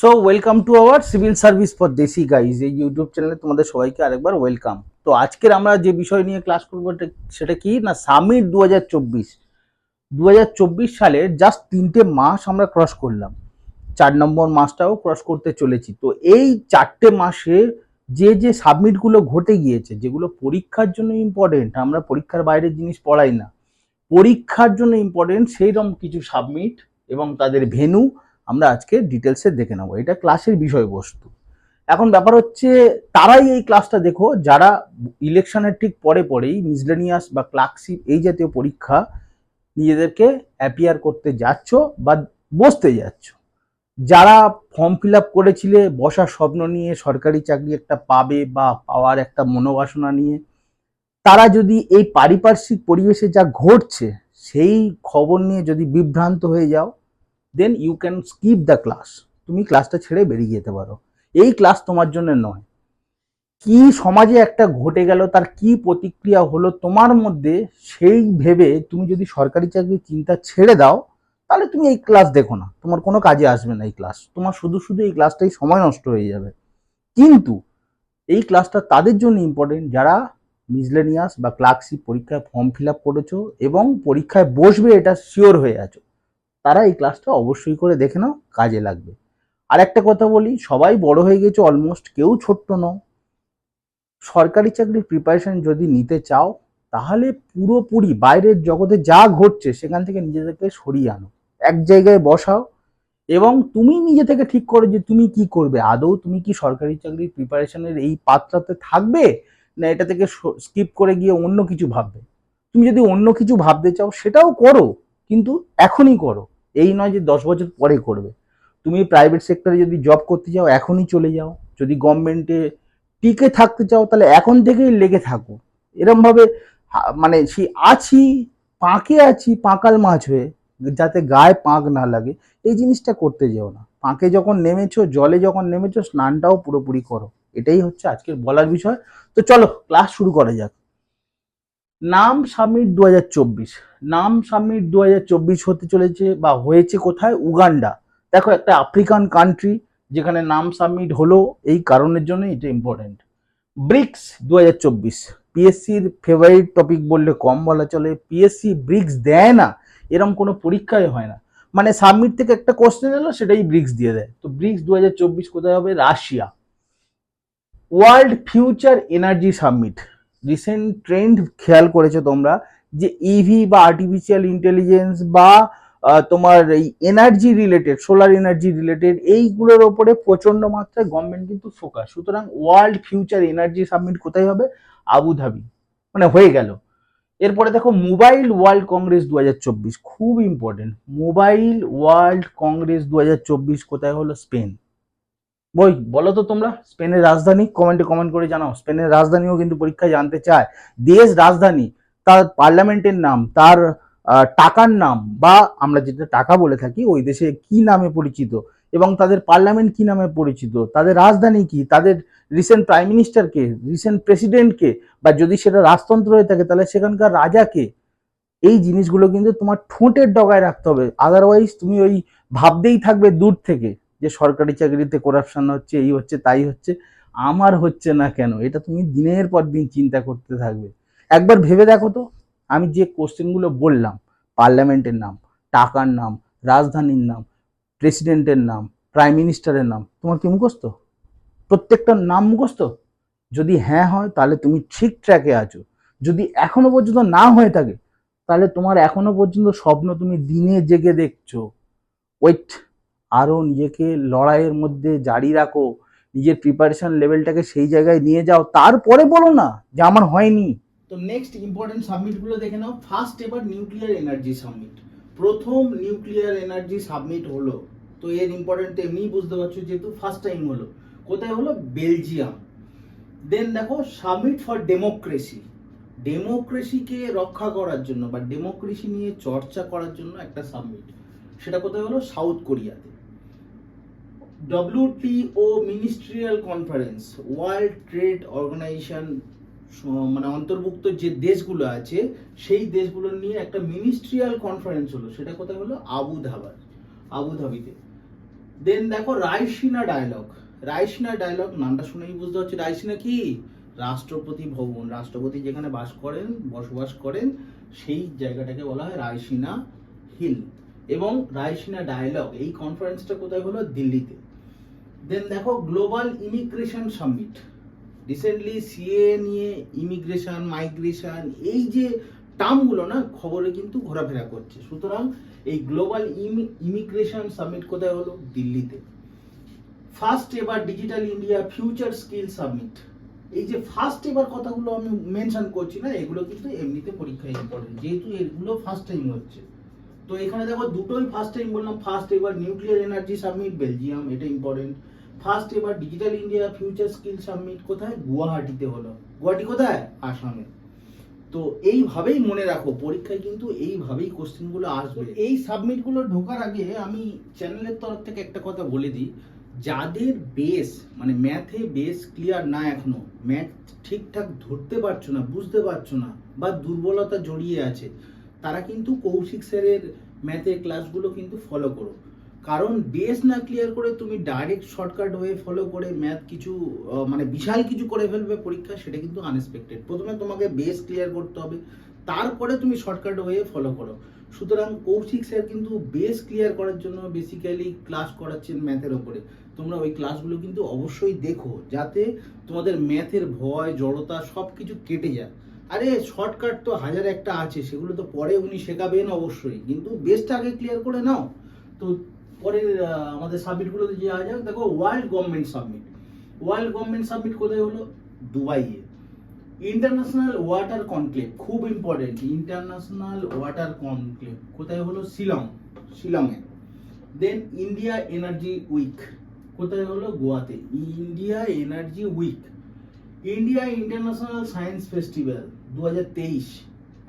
So welcome to our civil service for দেশি guys এই YouTube চ্যানেলে তোমাদের সবাইকে আরেকবার ওয়েলকাম তো আজকের আমরা যে বিষয় নিয়ে ক্লাস করব সেটা কি? না সামিট দু হাজার চব্বিশ। দু হাজার চব্বিশ সালের জাস্ট তিনটে মাস আমরা ক্রস করলাম। চার নম্বর মাসটাও ক্রস করতে চলেছি। তো এই চারটে মাসে যে যে সাবমিটগুলো ঘটে গিয়েছে, যেগুলো পরীক্ষার জন্য ইম্পর্টেন্ট আমরা পরীক্ষার বাইরের জিনিস পড়াই না। পরীক্ষার জন্য ইম্পর্টেন্ট সেইরকম কিছু সাবমিট এবং তাদের ভেনু আমরা আজকে ডিটেলসে দেখে নেব। এটা ক্লাসের বিষয়বস্তু। এখন ব্যাপার হচ্ছে, তারাই এই ক্লাসটা দেখো, যারা ইলেকশনের ঠিক পরে পরেই মিসলেনিয়াস বা ক্লার্কশিপ এই জাতীয় পরীক্ষা নিজেদেরকে অ্যাপিয়ার করতে যাচ্ছ বা বসতে যাচ্ছ। যারা ফর্ম ফিল আপ করেছিলে, বসার স্বপ্ন নিয়ে, সরকারি চাকরি একটা পাবে বা পাওয়ার একটা মনোবাসনা নিয়ে, তারা যদি এই পারিপার্শ্বিক পরিবেশে যা ঘটছে, সেই খবর নিয়ে যদি বিভ্রান্ত হয়ে যাও then you can skip the class তুমি ক্লাসটা ছেড়ে বেরিয়ে যেতে পারো। এই ক্লাস তোমার জন্য নয়। কি সমাজে একটা ঘটে গেল, তার কি প্রতিক্রিয়া হলো, তোমার মধ্যে সেই ভেবে তুমি যদি সরকারি চাকরির চিন্তা ছেড়ে দাও, তাহলে তুমি এই ক্লাস দেখো না। তোমার কোনো কাজে আসবে না এই ক্লাস তোমার শুধু শুধু এই ক্লাসটাই সময় নষ্ট হয়ে যাবে। কিন্তু এই ক্লাসটা তাদের জন্য ইম্পর্টেন্ট যারা মিসলেনিয়াস বা ক্লার্কশিপ পরীক্ষায় ফর্ম ফিল আপ করেছ এবং পরীক্ষায় বসবে, এটা শিওর হয়ে আছো। তারা এই ক্লাসটা অবশ্যই করে দেখে নাও, কাজে লাগবে। আর একটা কথা বলি, সবাই বড় হয়ে গেছে অলমোস্ট কেউ ছোট্ট নও। সরকারি চাকরির প্রিপারেশন যদি নিতে চাও, তাহলে পুরোপুরি বাইরের জগতে যা ঘটছে, সেখান থেকে নিজেদেরকে সরিয়ে আনো। এক জায়গায় বসাও এবং তুমি নিজে থেকে ঠিক করো যে তুমি কি করবে। আদৌ তুমি কি সরকারি চাকরির প্রিপারেশনের এই পাত্রাতে থাকবে, না এটা থেকে স্কিপ করে গিয়ে অন্য কিছু ভাববে? তুমি যদি অন্য কিছু ভাবতে চাও, সেটাও করো। কিন্তু এখনই করো। এই নয় যে দশ বছর পরে করবে। তুমি প্রাইভেট সেক্টরে যদি জব করতে চাও, এখনই চলে যাও। যদি গভর্নমেন্টে টিকে থাকতে চাও, তাহলে এখন থেকেই লেগে থাকো। এরমভাবে মানে সেই আছি, পাঁকে আছি, পাঁকাল মাছ হয়ে, যাতে গায়ে পাঁক না লাগে, এই জিনিসটা করতে যেও না। পাঁকে যখন নেমেছো, জলে যখন নেমেছো, স্নানটাও পুরোপুরি করো। এটাই হচ্ছে আজকের বলার বিষয়। তো চলো ক্লাস শুরু করা যাক। নাম সামিট দু হাজার চব্বিশ। নাম সামিট দু হাজার চব্বিশ হতে চলেছে বা হয়েছে কোথায়? উগান্ডা। দেখো, একটা আফ্রিকান কান্ট্রি যেখানে নাম সামিট হলো, এই কারণের জন্য এটা ইম্পর্টেন্ট ব্রিক্স দু হাজার চব্বিশ পিএসসির ফেভারিট টপিক বললে কম বলা চলে। পিএসসি ব্রিক্স দেয় না এরকম কোনো পরীক্ষায় হয় না। মানে সাবমিট থেকে একটা কোশ্চেন এলো, সেটাই ব্রিক্স দিয়ে দেয়। তো ব্রিক্স দু হাজার চব্বিশ কোথায় হবে? Russia. World future energy submit recent trend খেয়াল করেছ তোমরা যে ইভি বা আর্টিফিশিয়াল ইন্টেলিজেন্স বা তোমার এই energy related solar energy related এইগুলোর ওপরে প্রচণ্ড মাত্রায় গভর্নমেন্ট কিন্তু ফোকাস সুতরাং ওয়ার্ল্ড ফিউচার এনার্জি সাবমিট কোথায় হবে? আবুধাবি। মানে হয়ে গেল। এরপরে দেখো মোবাইল ওয়ার্ল্ড কংগ্রেস দু হাজার চব্বিশ, খুব ইম্পর্টেন্ট মোবাইল ওয়ার্ল্ড কংগ্রেস দু হাজার চব্বিশ কোথায় হলো? স্পেন। বই, বলো তো তোমরা, স্পেনের রাজধানী? কমেন্টে কমেন্ট করে জানাও। স্পেনের রাজধানীও কিন্তু পরীক্ষায় জানতে চায়। দেশ রাজধানী। তার পার্লামেন্টের নাম, তার টাকার নাম বা আমরা যেটা টাকা বলে থাকি ওই দেশে কি নামে পরিচিত এবং তাদের পার্লামেন্ট কি নামে পরিচিত, তাদের রাজধানী কি, তাদের রিসেন্ট প্রাইম মিনিস্টারকে রিসেন্ট প্রেসিডেন্টকে বা যদি সেটা রাজতন্ত্র হয়ে থাকে তাহলে সেখানকার রাজাকে এই জিনিসগুলো কিন্তু তোমার ঠোঁটের ডগায় রাখতে হবে। আদারওয়াইজ তুমি ওই ভাবতেই থাকবে দূর থেকে যে সরকারি চাকরিতে করাপশন হচ্ছে, এই হচ্ছে, তাই হচ্ছে, আমার হচ্ছে না কেন? এটা তুমি দিনের পর দিন চিন্তা করতে থাকবে। একবার ভেবে দেখো তো। আমি যে কোশ্চেনগুলো বললাম, পার্লামেন্টের নাম, টাকার নাম, রাজধানীর নাম, প্রেসিডেন্টের নাম প্রাইম মিনিস্টারের নাম, তোমার কি মুখস্থ? প্রত্যেকটার নাম মুখস্থ? যদি হ্যাঁ হয়, তাহলে তুমি ঠিক ট্র্যাকে আছো। যদি এখনও পর্যন্ত না হয়ে থাকে, তাহলে তোমার এখনও পর্যন্ত স্বপ্ন তুমি দিনে জেগে দেখছ। ওয়েট আরও নিজেকে লড়াইয়ের মধ্যে জারি রাখো। নিজের প্রিপারেশন লেভেলটাকে সেই জায়গায় নিয়ে যাও। তারপরে বলো না যে আমার হয়নি। তো নেক্সট ইম্পর্টেন্ট সাবমিটগুলো দেখে নাও। ফার্স্ট এবার নিউক্লিয়ার এনার্জি সাবমিট প্রথম নিউক্লিয়ার এনার্জি সাবমিট হলো। তো এর ইম্পর্টেন্ট এমনিই বুঝতে পারছ যেহেতু ফার্স্ট টাইম হলো। কোথায় হলো? বেলজিয়াম। দেন দেখো সাবমিট ফর ডেমোক্রেসি ডেমোক্রেসিকে রক্ষা করার জন্য বা ডেমোক্রেসি নিয়ে চর্চা করার জন্য একটা সাবমিট সেটা কোথায় হলো? সাউথ কোরিয়াতে WTO ministerial conference world trade organization মানে অন্তর্ভুক্ত যে দেশগুলো আছে, সেই দেশগুলো নিয়ে একটা মিনিস্ট্রিয়াল কনফারেন্স হলো। সেটা কোথায় হলো? আবু ধাবার আবু ধাবিতে দেন দেখো রায়সিনা ডায়লগ রায়সিনা ডায়লগ নামটা শুনেই বুঝতে পারছি। রায়সিনা কি? রাষ্ট্রপতি ভবন। রাষ্ট্রপতি যেখানে বাস করেন, বসবাস করেন, সেই জায়গাটাকে বলা হয় রায়সিনা হিল। এবং রায়সিনা ডায়লগ এই কনফারেন্সটা কোথায় হলো? দিল্লিতে। দেন দেখো global immigration summit recently CA নিয়ে ইমিগ্রেশন মাইগ্রেশন এই যে টার্মগুলো না, খবরে কিন্তু ঘোরাফেরা করছে। সুতরাং এই গ্লোবাল ইমিগ্রেশন সামিট কোথায় হলো? দিল্লিতে। ফার্স্ট এবার digital India future skill summit এই যে ফার্স্ট এবার কথাগুলো আমি মেনশন করছি না, এগুলো কিন্তু এমনিতে পরীক্ষায় ইম্পর্টেন্ট যেহেতু এগুলো ফার্স্ট টাইম হচ্ছে। তো এখানে দেখো দুটোই ফার্স্ট টাইম বললাম। ফার্স্ট এবার নিউক্লিয়ার এনার্জি সামিট বেলজিয়াম এটা ইম্পর্টেন্ট ফার্স্ট এবার digital India future skill submit কোথায়? গুয়াহাটিতে হলো। গুয়াহাটি কোথায়? আসামে। তো এইভাবেই মনে রাখো, পরীক্ষায় কিন্তু এইভাবেই কোশ্চেনগুলো আসবে। এই সাবমিটগুলো ঢোকার আগে আমি চ্যানেলের তরফ থেকে একটা কথা বলে দিই। যাদের বেস মানে ম্যাথে বেস ক্লিয়ার না এখনও ম্যাথ ঠিকঠাক ধরতে পারছ না, বুঝতে পারছ না, বা দুর্বলতা জড়িয়ে আছে, তারা কিন্তু কৌশিক স্যারের ম্যাথের ক্লাসগুলো কিন্তু ফলো করো। কারণ বেস না ক্লিয়ার করে তুমি ডাইরেক্ট শর্টকাট ওয়ে ফলো করে ম্যাথ কিছু মানে বিশাল কিছু করে ফেলবে পরীক্ষা, সেটা কিন্তু আনএক্সপেক্টেড প্রথমে তোমাকে বেস ক্লিয়ার করতে হবে, তারপরে তুমি শর্টকাট ওয়ে ফলো করো। সুতরাং কৌশিক স্যার কিন্তু বেস ক্লিয়ার করার জন্য বেসিক্যালি ক্লাস করাচ্ছেন ম্যাথের ওপরে তোমরা ওই ক্লাসগুলো কিন্তু অবশ্যই দেখো, যাতে তোমাদের ম্যাথের ভয়, জড়তা সব কিছু কেটে যায়। আরে শর্টকাট তো হাজার একটা আছে, সেগুলো তো পরে উনি শেখাবেন অবশ্যই, কিন্তু বেসটা আগে ক্লিয়ার করে নাও। তো পরের আমাদের সাবমিটগুলোতে যে যাক দেখো world government submit world government submit কোথায় হলো? দুবাইয়ে। ইন্টারন্যাশনাল ওয়াটার কনক্লেভ খুব ইম্পর্টেন্ট ইন্টারন্যাশনাল ওয়াটার কনক্লেভ কোথায় হলো? শিলং, শিলংয়ে। দেন ইন্ডিয়া এনার্জি উইক কোথায় হলো? গোয়াতে। India energy week India international science festival দু হাজার তেইশ।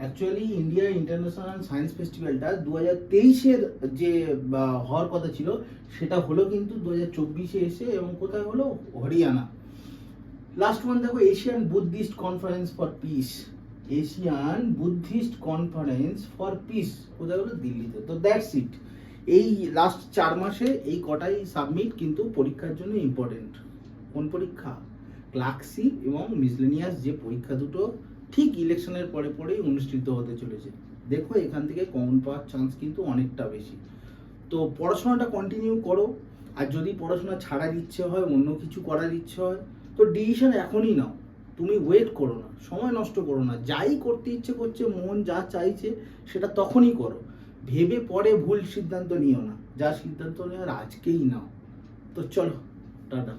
অ্যাকচুয়ালি ইন্ডিয়া ইন্টারন্যাশনাল সায়েন্স ফেস্টিভ্যালটা দু হাজার তেইশের যে হওয়ার কথা ছিল, সেটা হলো কিন্তু দু হাজার চব্বিশে এসে এবং কোথায় হলো? হরিয়ানা। লাস্ট ওয়ান দেখো Asian Buddhist conference for peace Asian Buddhist conference for peace কোথায় হলো? দিল্লিতে। তো দ্যাটস ইট এই লাস্ট চার মাসে এই কটাই সাবমিট কিন্তু পরীক্ষার জন্য ইম্পর্টেন্ট কোন পরীক্ষা? ক্লার্কশিপ এবং মিসলেনিয়াস যে পরীক্ষা দুটো ঠিক ইলেকশনের পরে পরেই অনুষ্ঠিত হতে চলেছে। দেখো এখান থেকে কমন পাওয়ার চান্স কিন্তু অনেকটা বেশি। তো পড়াশোনাটা কন্টিনিউ করো, আর যদি পড়াশোনা ছাড়ার ইচ্ছে হয়, অন্য কিছু করার ইচ্ছে হয়, তো ডিসিশন এখনই নাও। তুমি ওয়েট করো না, সময় নষ্ট করো না। যাই করতে ইচ্ছে করছে, মন যা চাইছে, সেটা তখনই করো। ভেবে পরে ভুল সিদ্ধান্ত নিও না। যা সিদ্ধান্ত নেওয়ার আজকেই নাও। তো চলো, টাটা।